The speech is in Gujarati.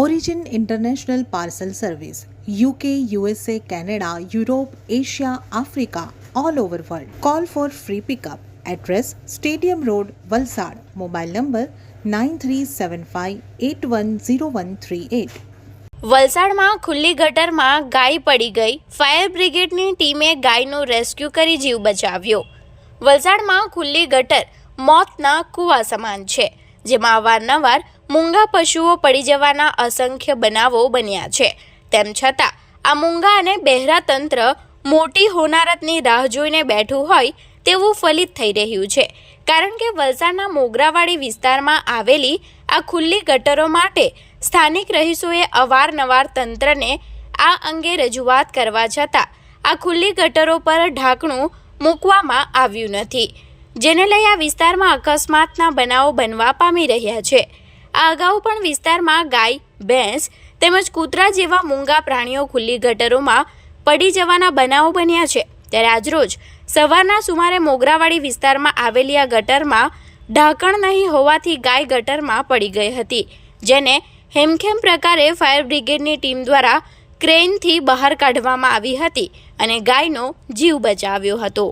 Origin International Parcel Service UK, USA, Canada, Europe, Asia, Africa, all over world. Call for free pickup. Address Stadium Road, Valsad. Mobile number 9375810138. વલસાડમાં ખુલ્લી ગટરમાં ગાય પડી ગઈ ફાયર બ્રિગેડની ટીમે ગાયનું રેસ્ક્યુ કરી જીવ બચાવ્યો વલસાડમાં ખુલ્લી ગટર મોતના કૂવા સમાન છે જેમાં અવારનવાર મૂંગા પશુઓ પડી જવાના અસંખ્ય બનાવો બન્યા છે. તેમ છતાં, આ મૂંગા અને બહેરા તંત્ર મોટી હોનારતની રાહ જોઈને બેઠું હોય તેવું ફલિત થઈ રહ્યું છે. કારણ કે વલસાડના મોગરાવાડી વિસ્તારમાં આવેલી આ ખુલ્લી ગટરો માટે સ્થાનિક રહીશોએ અવારનવાર તંત્રને આ અંગે રજૂઆત કરવા છતાં, આ ખુલ્લી ગટરો પર ઢાંકણું મૂકવામાં આવ્યું નથી. જેને લઈ આ વિસ્તારમાં અકસ્માતના બનાવો બનવા પામી રહ્યા છે. આ અગાઉ પણ વિસ્તારમાં ગાય, ભેંસ તેમજ કૂતરા જેવા મૂંગા પ્રાણીઓ ખુલ્લી ગટરોમાં પડી જવાના બનાવો બન્યા છે. ત્યારે આજરોજ સવારના સુમારે મોગરાવાડી વિસ્તારમાં આવેલી આ ગટરમાં ઢાંકણ નહીં હોવાથી ગાય ગટરમાં પડી ગઈ હતી, જેને હેમખેમ પ્રકારે ફાયર બ્રિગેડની ટીમ દ્વારા ક્રેનથી બહાર કાઢવામાં આવી હતી અને ગાયનો જીવ બચાવ્યો હતો.